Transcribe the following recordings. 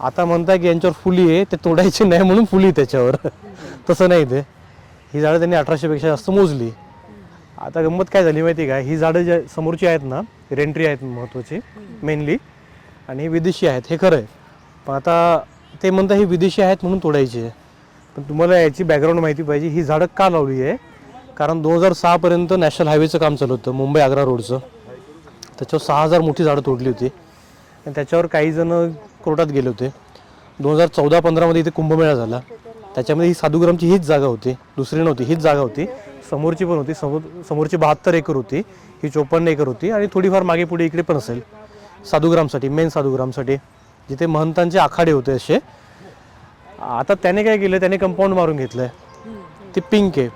आता म्हणताय की यांच्यावर फुली आहे ते तोडायची नाही म्हणून फुली त्याच्यावर. तसं नाही ते. ही झाडं त्यांनी अठराशेपेक्षा जास्त मोजली. आता गंमत काय झाली माहिती का? ही झाडं ज्या समोरची आहेत ना रेंट्री आहेत महत्त्वाची मेनली आणि हे विदेशी आहेत हे खरं आहे. पण आता ते म्हणतात ही विदेशी आहेत म्हणून तोडायची आहे. पण तुम्हाला याची बॅकग्राऊंड माहिती पाहिजे ही झाडं का लावली आहे? कारण दोन हजार सहापर्यंत नॅशनल हायवेचं काम चालू होतं मुंबई आग्रा रोडचं. त्याच्यावर सहा हजार मोठी झाडं तोडली होती. आणि त्याच्यावर काही जण कोर्टात गेले होते. दोन हजार चौदा पंधरामध्ये इथे कुंभमेळा झाला. त्याच्यामध्ये ही साधुग्रामची हीच जागा होती. दुसरी नव्हती. हीच जागा होती. समोरची पण होती. समोर समोरची बहात्तर एकर होती. ही चोपन्न एकर होती आणि थोडीफार मागे पुढे इकडे पण असेल. साधुग्रामसाठी मेन साधुग्रामसाठी. जिथे महंतांचे आखाडे होते असे. आता त्याने काय केलं? त्याने कंपाऊंड मारून घेतलं आहे ते पिंक आहे.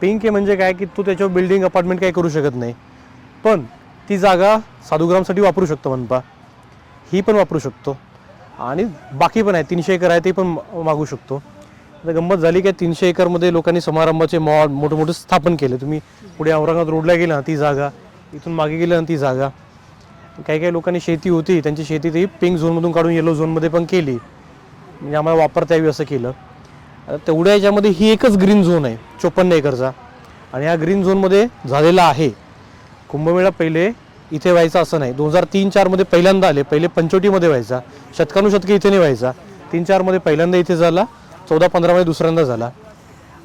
पिंक आहे म्हणजे काय? की तू त्याच्यावर बिल्डिंग अपार्टमेंट काही करू शकत नाही. पण ती जागा साधुग्रामसाठी वापरू शकतो मनपा ही पण वापरू शकतो. आणि बाकी पण आहे तीनशे एकर आहे ते पण मागू शकतो. आता गंमत झाली की तीनशे एकरमध्ये लोकांनी समारंभाचे मॉल मोठे मोठे स्थापन केले. तुम्ही पुढे औरंगाबाद रोडला गेला ना ती जागा. इथून मागे गेलं ना ती जागा. काही काही लोकांनी शेती होती त्यांची शेती ती पिंक झोनमधून काढून येलो झोनमध्ये पण केली. म्हणजे आम्हाला वापरता यावी असं केलं. आता तेवढ्या याच्यामध्ये ही एकच ग्रीन झोन आहे चोपन्न एकरचा. आणि ह्या ग्रीन झोनमध्ये झालेला आहे. कुंभमेळा पहिले इथे व्हायचा असं नाही. दोन हजार तीन चारमध्ये पहिल्यांदा आले. पहिले पंचवटीमध्ये व्हायचा. शतकानुशतके इथे नाही व्हायचा. तीन चारमध्ये पहिल्यांदा इथे झाला. चौदा पंधरामध्ये दुसऱ्यांदा झाला.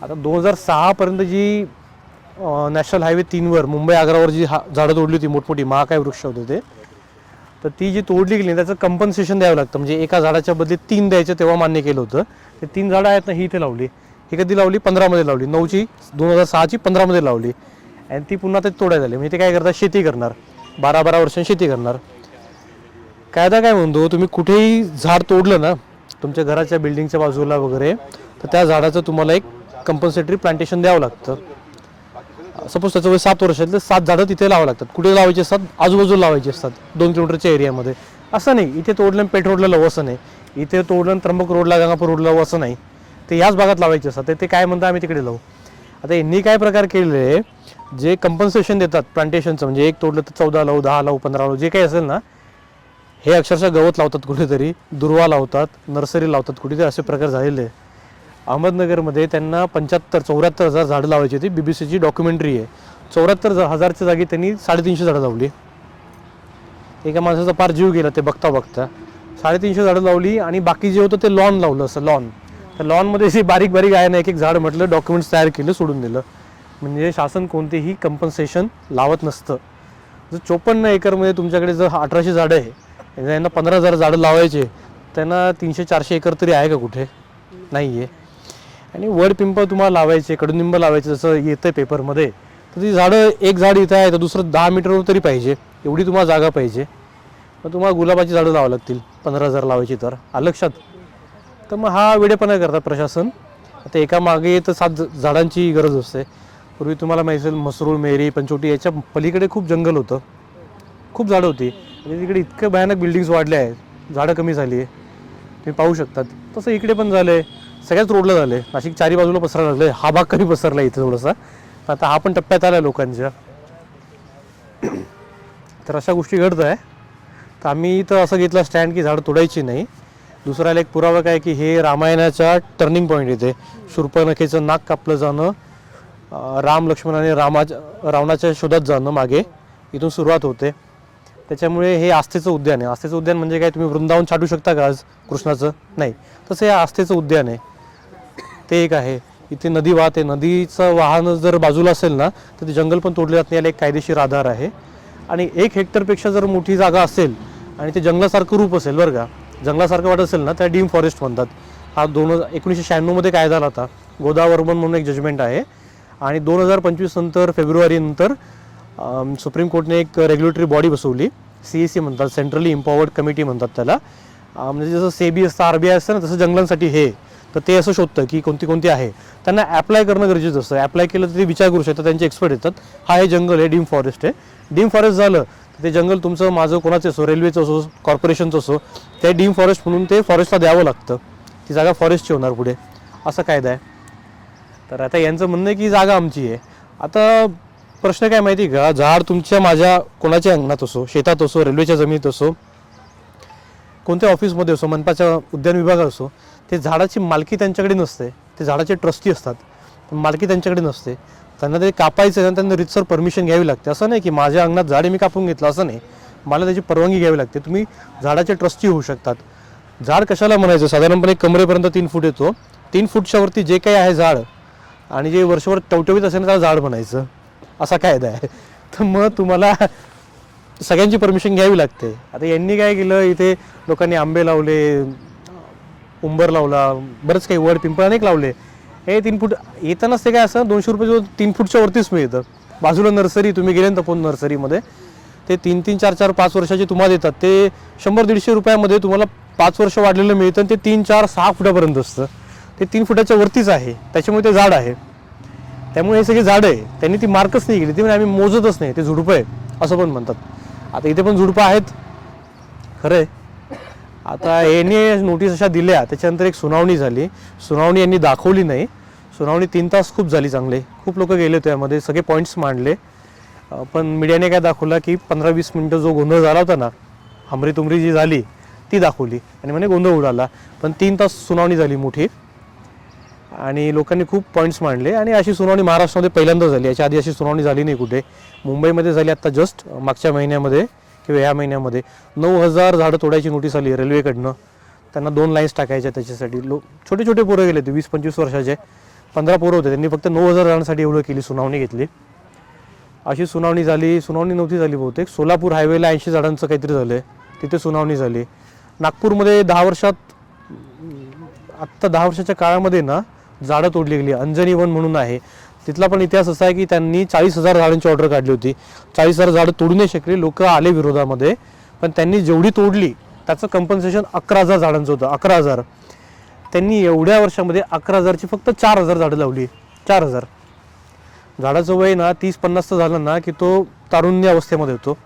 आता दोन हजार सहापर्यंत जी नॅशनल हायवे तीनवर मुंबई आग्रावर जी हा झाडं तोडली होती मोठमोठी महाकाय वृक्ष होते ते तर ती जी तोडली गेली त्याचं कंपन्सेशन द्यावं लागतं. म्हणजे एका झाडाच्या बदले तीन द्यायचं तेव्हा मान्य केलं होतं. ते तीन झाडं आहेत ना ही इथे लावली. ही कधी लावली? पंधरामध्ये लावली. नऊची दोन हजार सहाची पंधरामध्ये लावली. आणि ती पुन्हा ते तोडायला झाली म्हणजे ते काय करतात? शेती करणार. बारा बारा वर्षांनी शेती करणार. कायदा काय म्हणतो तुम्ही कुठेही झाड तोडलं ना तुमच्या घराच्या बिल्डिंगच्या बाजूला वगैरे तर त्या झाडाचं तुम्हाला एक कंपल्सरी प्लांटेशन द्यावं लागतं. सपोज त्याचं वय सात वर्ष आहे तर सात झाडं तिथे लावावं लागतात. कुठे लावायचे असतात? आजूबाजूला लावायचे असतात दोन किलोमीटरच्या एरियामध्ये. असं नाही इथे तोडलं पेठ रोडला लावू असं नाही. इथे तोडलं त्र्यंबक रोडला गंगापूर रोडला लावू असं नाही. ते याच भागात लावायचे असतात ते- ते काय म्हणतात आम्ही तिकडे लावू. आता यांनी काय प्रकार केलेले जे कंपन्सेशन देतात प्लांटेशनचं म्हणजे एक तोडलं तर चौदा लावू दहा लावू पंधरा लावू जे काही असेल ना हे अक्षरशः गवत लावतात कुठेतरी दुर्वा लावतात नर्सरी लावतात कुठेतरी असे प्रकार झालेले आहे. अहमदनगरमध्ये त्यांना पंच्याहत्तर चौऱ्याहत्तर हजार झाडं लावायची होती. बी बी सीची डॉक्युमेंटरी आहे. चौऱ्याहत्तर हजारच्या जागी त्यांनी साडेतीनशे झाडं लावली. एका माणसाचा फार जीव गेला ते बघता बघता. साडेतीनशे झाडं लावली आणि बाकी जे होतं ते लॉन लावलं असं लॉन त्या लॉनमध्ये जे बारीक बारीक आहे ना एक एक झाड म्हटलं डॉक्युमेंट्स तयार केलं सोडून दिलं. म्हणजे शासन कोणतेही कंपन्सेशन लावत नसतं. जर चोपन्न एकरमध्ये तुमच्याकडे जर अठराशे झाडं आहे ज्यांना यांना पंधरा हजार झाडं लावायचे त्यांना तीनशे चारशे एकर तरी आहे का कुठे? नाही आहे आणि वड पिंप तुम्हाला लावायचे कडुनिंब लावायचे जसं येतं पेपरमध्ये तर ती झाडं एक झाड इथं आहे तर दुसरं दहा मीटरवर तरी पाहिजे. एवढी तुम्हाला जागा पाहिजे. मग तुम्हाला गुलाबाची झाडं लावावं लागतील पंधरा हजार लावायची तर. लक्षात? तर मग हा वेडेपणा करतात प्रशासन. आता एका मागे तर सात झाडांची गरज असते. पूर्वी तुम्हाला माहिती असेल मसरूळ मेरी पंचवटी याच्या पलीकडे खूप जंगल होतं. खूप झाडं होती. आणि तिकडे इतकं भयानक बिल्डिंग्स वाढल्या आहेत. झाडं कमी झाली आहे तुम्ही पाहू शकतात. तसं इकडे पण झालं आहे सगळ्याच रोडला झालं आहे नाशिक चारी बाजूला पसरायला लागलं हा भाग कमी पसरला इथे थोडासा. आता हा पण टप्प्यात आला लोकांच्या. तर अशा गोष्टी घडत आहे. तर आम्ही इथं असं घेतलं स्टँड की झाडं तोडायची नाही. दुसऱ्याला एक पुरावा काय की हे रामायणाच्या टर्निंग पॉईंट येते. शूर्पणखेचं नाक कापलं जाणं. राम लक्ष्मण आणि रामाच्या रावणाच्या शोधात जाणं मागे इथून सुरुवात होते. त्याच्यामुळे हे आस्थेचं उद्यान आहे. आस्थेचं उद्यान म्हणजे काय? तुम्ही वृंदावन छाटू शकता का आज? कृष्णाचं? नाही. तसं हे आस्थेचं उद्यान आहे. ते एक आहे. इथे नदी वाहते. नदीचं वाहन जर बाजूला असेल ना तर ते जंगल पण तोडले जात नाही. याला एक कायदेशीर आधार आहे. आणि एक हेक्टरपेक्षा जर मोठी जागा असेल आणि ते जंगलासारखं रूप असेल बरं का जंगलासारखं वाटत असेल ना त्या डीम फॉरेस्ट म्हणतात. हा दोन हजार एकोणीसशे शहाण्णवमध्ये कायदा झाला होता. गोदावर्मन म्हणून एक जजमेंट आहे. आणि दोन हजार पंचवीस नंतर फेब्रुवारीनंतर सुप्रीम कोर्टने एक रेग्युलेटरी बॉडी बसवली. सी एस सी म्हणतात सेंट्रली इम्पॉवर्ड कमिटी म्हणतात त्याला. म्हणजे जसं सेबी असतं आर बी आय असतं ना तसं जंगलांसाठी हे. तर ते असं शोधतं की कोणती कोणती आहे. त्यांना ॲप्लाय करणं गरजेचं असतं. ॲप्लाय केलं तर ते विचार करू शकतात त्यांचे एक्सपर्ट येतात. हा हे जंगल आहे डीम फॉरेस्ट आहे. डीम फॉरेस्ट झालं तर ते जंगल तुमचं माझं कोणाचं असो रेल्वेचं असो कॉर्पोरेशनचं असो ते डीम फॉरेस्ट म्हणून ते फॉरेस्टला द्यावं लागतं. ती जागा फॉरेस्टची होणार पुढे. असा कायदा आहे. तर आता यांचं म्हणणं आहे की जागा आमची आहे. आता प्रश्न काय माहिती आहे का? झाड तुमच्या माझ्या कोणाच्या अंगणात असो शेतात असो रेल्वेच्या जमिनीत असो कोणत्या ऑफिसमध्ये असो मनपाच्या उद्यान विभागात असो ते झाडाची मालकी त्यांच्याकडे नसते. ते झाडाचे ट्रस्टी असतात. मालकी त्यांच्याकडे नसते. त्यांना ते कापायचं आहे, त्यांना रितसर परमिशन घ्यावी लागते. असं नाही की माझ्या अंगणात झाडे मी कापून घेतलं. असं नाही. मला त्याची परवानगी घ्यावी लागते. तुम्ही झाडाचे ट्रस्टी होऊ शकतात. झाड कशाला म्हणायचं? साधारणपणे कमरेपर्यंत तीन फूट येतो. तीन फूटच्या वरती जे काही आहे झाड आणि जे वर्षभर टवटवीत असेल त्याला झाड म्हणायचं. असा कायदा आहे. तर मग तुम्हाला सगळ्यांची परमिशन घ्यावी लागते. आता यांनी काय केलं इथे लोकांनी आंबे लावले उंबर लावला बरंच काही वड पिंपळ अनेक लावले. हे तीन फूट येतानाच ते काय असं दोनशे रुपये तीन फूटच्या वरतीच मिळतं. बाजूला नर्सरी तुम्ही गेले ना पण नर्सरीमध्ये ते तीन तीन चार चार पाच वर्षाचे तुम्हाला देतात. ते शंभर दीडशे रुपयामध्ये तुम्हाला पाच वर्ष वाढलेलं मिळतं आणि ते तीन चार सहा फुटापर्यंत असतं. ते तीन फुटाच्या वरतीच आहे. त्याच्यामुळे ते झाड आहे. त्यामुळे हे सगळे झाड आहे. त्यांनी ती मार्कच नाही केली. ती म्हणजे आम्ही मोजतच नाही. ते झुडपं आहे असं पण म्हणतात. आता इथे पण झुडपं आहेत. खरं आहे आता यांनी नोटीस अशा दिल्या. त्याच्यानंतर एक सुनावणी झाली. सुनावणी यांनी दाखवली नाही. सुनावणी तीन तास खूप झाली चांगले. खूप लोक गेले होते यामध्ये. सगळे पॉईंट्स मांडले. पण मीडियाने काय दाखवलं की पंधरा वीस मिनटं जो गोंधळ झाला होता ना हमरी तुमरी जी झाली ती दाखवली. आणि म्हणे गोंधळ उडाला. पण तीन तास सुनावणी झाली मोठी. आणि लोकांनी खूप पॉईंट्स मांडले. आणि अशी सुनावणी महाराष्ट्रामध्ये पहिल्यांदा झाली. याच्या आधी अशी सुनावणी झाली नाही कुठे. मुंबईमध्ये झाली आत्ता जस्ट मागच्या महिन्यामध्ये किंवा ह्या महिन्यामध्ये. नऊ हजार झाडं तोडायची नोटीस आली रेल्वेकडनं. त्यांना दोन लाईन्स टाकायच्या त्याच्यासाठी. लो छोटे छोटे पोरं गेले ते वीस पंचवीस वर्षाचे. पंधरा पोरं होते. त्यांनी फक्त नऊ हजार झाडांसाठी एवढं केली सुनावणी घेतली. अशी सुनावणी झाली. सुनावणी नव्हती झाली बहुतेक. सोलापूर हायवेला ऐंशी झाडांचं काहीतरी झालं आहे तिथे सुनावणी झाली. नागपूरमध्ये दहा वर्षात आत्ता दहा वर्षाच्या काळामध्ये ना झाडं तोडली गेली. अंजनी वन म्हणून आहे. तिथला पण इतिहास असा आहे की त्यांनी चाळीस हजार झाडांची ऑर्डर काढली होती. चाळीस हजार झाडं तोडू नाही शकली. लोक आले विरोधामध्ये. पण त्यांनी जेवढी तोडली त्याचं कंपन्सेशन अकरा हजार झाडांचं होतं. अकरा हजार. त्यांनी एवढ्या वर्षामध्ये अकरा हजारची फक्त चार हजार झाडं लावली. चार हजार. झाडाचं वय ना तीस पन्नासचं झालं ना की तो तारुण्य अवस्थेमध्ये होतो.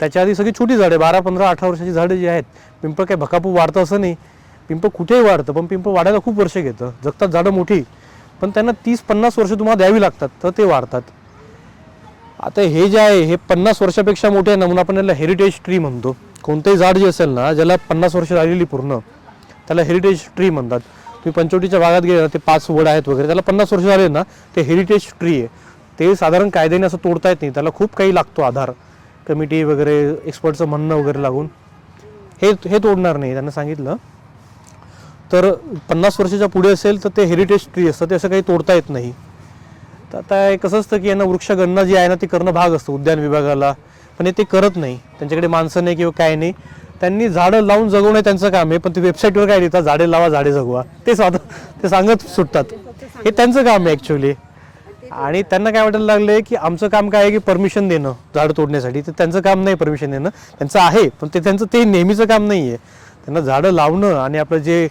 त्याच्या आधी सगळी छोटी झाडे बारा पंधरा अठरा वर्षाची झाडं जी आहेत पिंपळ काय भकापू वाढतं असं नाही. पिंप कुठेही वाढतं पण पिंप वाढायला खूप वर्ष घेतं. जगतात झाडं मोठी पण त्यांना तीस पन्नास वर्ष तुम्हाला द्यावी लागतात तर ते वाढतात. आता हे जे आहे हे पन्नास वर्षापेक्षा मोठे आहे ना म्हणून आपण याला हेरिटेज ट्री म्हणतो. कोणतंही झाड जे असेल ना ज्याला पन्नास वर्ष झालेली पूर्ण त्याला हेरिटेज ट्री म्हणतात. तुम्ही पंचवटीच्या भागात गेले ना ते पाच वड आहेत वगैरे त्याला पन्नास वर्ष झाले ना ते हेरिटेज ट्री आहे. ते साधारण कायद्याने असं तोडता येत नाही त्याला खूप काही लागतो आधार. कमिटी वगैरे एक्सपर्टचं म्हणणं वगैरे लागून. हे हे तोडणार नाही त्यांना सांगितलं. तर पन्नास वर्षाच्या पुढे असेल तर ते हेरिटेज ट्री असतं ते असं काही तोडता येत नाही. तर आता कसं असतं की यांना वृक्षगणना जी आहे ना ती करणं भाग असतं उद्यान विभागाला. पण हे ते करत नाही. त्यांच्याकडे माणसं नाही किंवा काय नाही. त्यांनी झाडं लावून जगवणं त्यांचं काम आहे. पण ते वेबसाईटवर काय लिहितात? झाडे लावा झाडे जगवा. ते साध ते सांगत सुटतात. हे त्यांचं काम आहे ॲक्च्युली आणि त्यांना काय वाटायला लागलं आहे की आमचं काम काय आहे की परमिशन देणं झाडं तोडण्यासाठी. तर त्यांचं काम नाही परमिशन देणं. त्यांचं आहे पण ते त्यांचं ते नेहमीचं काम नाही आहे त्यांना झाडं लावणं आणि आपलं जे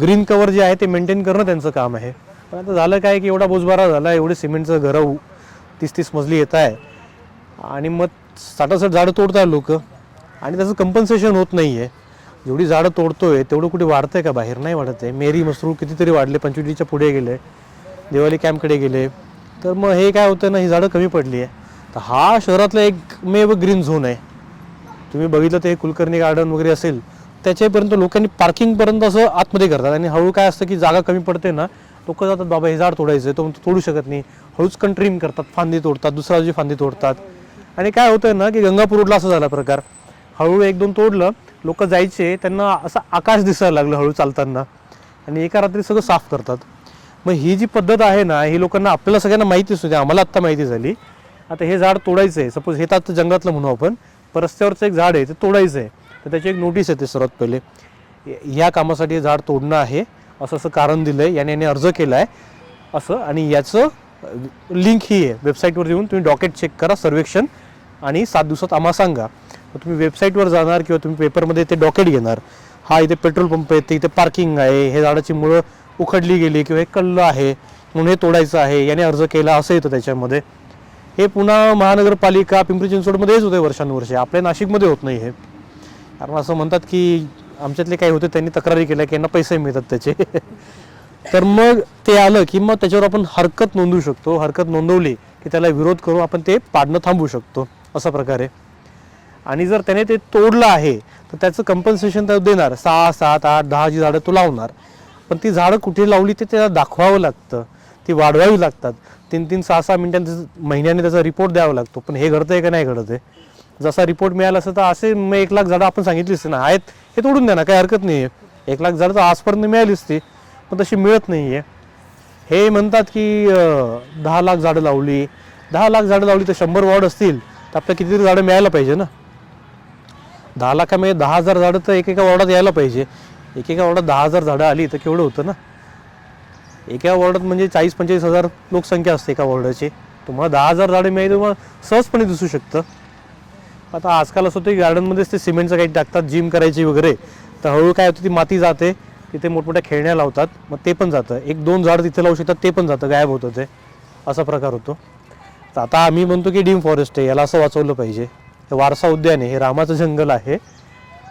ग्रीन कवर जे आहे ते मेंटेन करणं त्यांचं काम आहे. पण आता झालं काय की एवढा बोजबारा झाला एवढे सिमेंटचं घरं तीस तीस मजली येत आहे. आणि मग साठासाठ झाडं तोडतात लोक. आणि त्याचं कंपन्सेशन होत नाही आहे जेवढी झाडं तोडतोय तेवढं कुठे वाढतंय का बाहेर? नाही वाढत आहे. मेरी मसरूळ कितीतरी वाढले पंचवीसच्या पुढे गेले दिवाळी कॅम्पकडे गेले. तर मग हे काय होतं ना ही झाडं कमी पडली आहे. तर हा शहरातला एकमेव ग्रीन झोन आहे. तुम्ही बघितलं ते कुलकर्णी गार्डन वगैरे असेल त्याच्यापर्यंत लोकांनी पार्किंगपर्यंत असं आतमध्ये करतात. आणि हळू काय असतं की जागा कमी पडते ना लोक जातात बाबा हे झाड तोडायचं आहे तो म्हणतो तोडू शकत नाही. हळूच कंट्रीम करतात फांदी तोडतात दुसऱ्या दिवशी फांदी तोडतात. आणि काय होतं ना की गंगापूर रोडला असं झाला प्रकार. हळूहळू एक दोन तोडलं लोक जायचे त्यांना असं आकाश दिसायला लागलं हळू चालताना. आणि एका रात्री सगळं साफ करतात. मग ही जी पद्धत आहे ना ही लोकांना आपल्याला सगळ्यांना माहितीच होती आम्हाला आत्ता माहिती झाली. आता हे झाड तोडायचं आहे सपोज हे तर जंगलातलं म्हणू आपण रस्त्यावरचं एक झाड आहे ते तोडायचं आहे तर त्याची एक नोटीस येते सर्वात पहिले. या कामासाठी झाड तोडणं आहे असं असं कारण दिलं आहे याने याने अर्ज केला आहे असं आणि याचं लिंक ही आहे. वेबसाईटवर येऊन तुम्ही डॉकेट चेक करा सर्वेक्षण आणि सात दिवसात आम्हाला सांगा. तुम्ही वेबसाईटवर जाणार किंवा तुम्ही पेपरमध्ये ते डॉकेट घेणार. हा इथे पेट्रोल पंप आहे इथे पार्किंग आहे हे झाडाची मुळं उखडली गेली किंवा हे कल्लं आहे म्हणून हे तोडायचं आहे याने अर्ज केला असं येतं त्याच्यामध्ये. हे पुन्हा महानगरपालिका पिंपरी चिंचवडमध्ये हेच होते वर्षानुवर्षे. आपल्या नाशिकमध्ये होत नाही हे. कारण असं म्हणतात की आमच्यातले काही होते त्यांनी तक्रारी केल्या की यांना पैसे मिळतात त्याचे. तर मग ते आलं की मग त्याच्यावर आपण हरकत नोंदवू शकतो. हरकत नोंदवली की त्याला विरोध करून आपण ते पाडणं थांबवू शकतो असा प्रकारे. आणि जर त्याने ते तोडलं आहे तर त्याचं कंपन्सेशन तर देणार. सहा सात आठ दहा जी झाडं तो लावणार. पण ती झाडं कुठे लावली ते त्याला दाखवावं लागतं. ती वाढवावी लागतात. तीन तीन सहा सहा मिनिटांचं महिन्याने त्याचा रिपोर्ट द्यावा लागतो. पण हे घडतंय का नाही घडत आहे जसा रिपोर्ट मिळाला असं तर असे मग एक लाख झाडं आपण सांगितली असते ना. आहेत. हे तोडून द्या ना काही हरकत नाही आहे एक लाख झाडं तर आजपर्यंत मिळाली असती पण तशी मिळत नाही आहे हे म्हणतात की दहा लाख झाडं लावली. दहा लाख झाडं लावली तर शंभर वॉर्ड असतील. तर आपल्या कितीतरी झाडं मिळायला पाहिजे ना. दहा लाखामध्ये दहा हजार झाडं तर एकेका वॉर्डात यायला पाहिजे. एकेका वॉर्डात दहा हजार झाडं आली तर केवढं होतं ना? एका वॉर्डात म्हणजे चाळीस पंचेचाळीस हजार लोकसंख्या असते एका वॉर्डाची. तुम्हाला दहा हजार झाडं मिळाली तुम्हाला सहजपणे दिसू शकतं. आता आजकाल असं होतं की गार्डनमध्येच ते सिमेंटचं काही टाकतात जिम करायची वगैरे. तर हळूहळू काय होतं ती माती जाते तिथे मोठमोठ्या खेळण्या लावतात मग ते पण जातं. एक दोन झाड तिथे लावू शकतात ते पण जातं गायब होतं ते. असा प्रकार होतो. तर आता आम्ही म्हणतो की डीम फॉरेस्ट आहे याला असं वाचवलं पाहिजे. हे वारसा उद्यान आहे हे रामाचं जंगल आहे.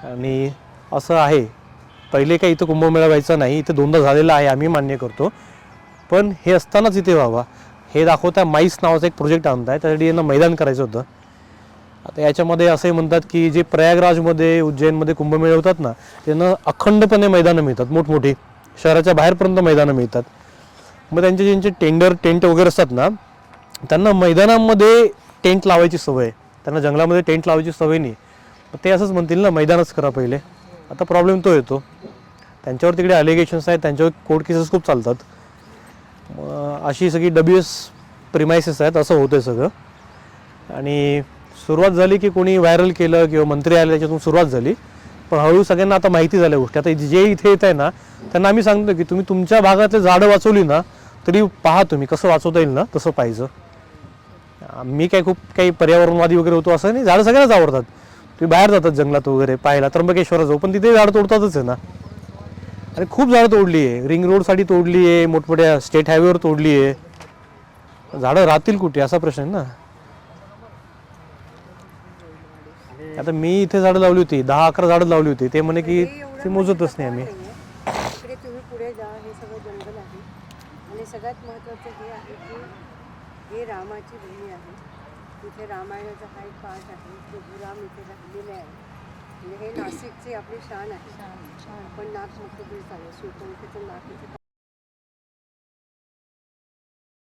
आणि असं आहे पहिले काही इथं कुंभमेळा व्हायचा नाही इथं दोनदा झालेला आहे आम्ही मान्य करतो. पण हे असतानाच इथे व्हावा. हे दाखवता माईस नावाचा एक प्रोजेक्ट आणताय त्यासाठी यांना मैदान करायचं होतं. आता याच्यामध्ये असंही म्हणतात की जे प्रयागराजमध्ये उज्जैनमध्ये कुंभमेळे होतात ना त्यांना अखंडपणे मैदानं मिळतात मोठमोठी. शहराच्या बाहेरपर्यंत मैदानं मिळतात. मग त्यांचे ज्यांचे टेंडर टेंट वगैरे असतात ना त्यांना मैदानामध्ये टेंट लावायची सवय आहे. त्यांना जंगलामध्ये टेंट लावायची सवय नाही. ते असंच म्हणतील ना मैदानच करा पहिले. आता प्रॉब्लेम तो येतो. त्यांच्यावर तिकडे अलिगेशन्स आहेत त्यांच्यावर कोर्ट केसेस खूप चालतात. मग अशी सगळी डब्ल्यू एस प्रिमायसेस आहेत असं होतं आहे सगळं. आणि सुरुवात झाली की कोणी व्हायरल केलं किंवा मंत्री आले त्याच्यातून सुरुवात झाली. पण हळूहळू सगळ्यांना आता माहिती झाल्या गोष्टी. आता जे इथे येत आहे ना त्यांना आम्ही सांगतो की तुम्ही तुमच्या भागातले झाडं वाचवली ना तरी पहा तुम्ही कसं वाचवता येईल ना तसं पाहिजे. मी काय खूप काही पर्यावरणवादी वगैरे होतो असं नाही. झाडं सगळ्यांनाच आवडतात. तुम्ही बाहेर जातात जंगलात वगैरे पाहायला त्र्यंबकेश्वरात जाऊ पण तिथे झाडं तोडतातच आहे ना. आणि खूप झाडं तोडली आहे. रिंग रोडसाठी तोडली आहे मोठमोठ्या स्टेट हायवेवर तोडली आहे. झाडं राहतील कुठे? असा प्रश्न आहे ना. आता मी इथे झाडं लावली होती दहा अकरा झाडं लावली होती. ते म्हणे की ते मोजतच नाही आम्ही. इकडे तुम्ही पुढे जा हे सगळं जंगल आहे. आणि सगळ्यात महत्त्वाचं हे आहे की हे रामाची भूमी आहे. तिथे रामायणाचा हा एक पाठ आहे प्रभुराम इथे राहिलेले आहे म्हणजे हे नाशिकची आपली शान आहे. आपण नाक मुख्य चालू शिवपंथीचं नाक इथे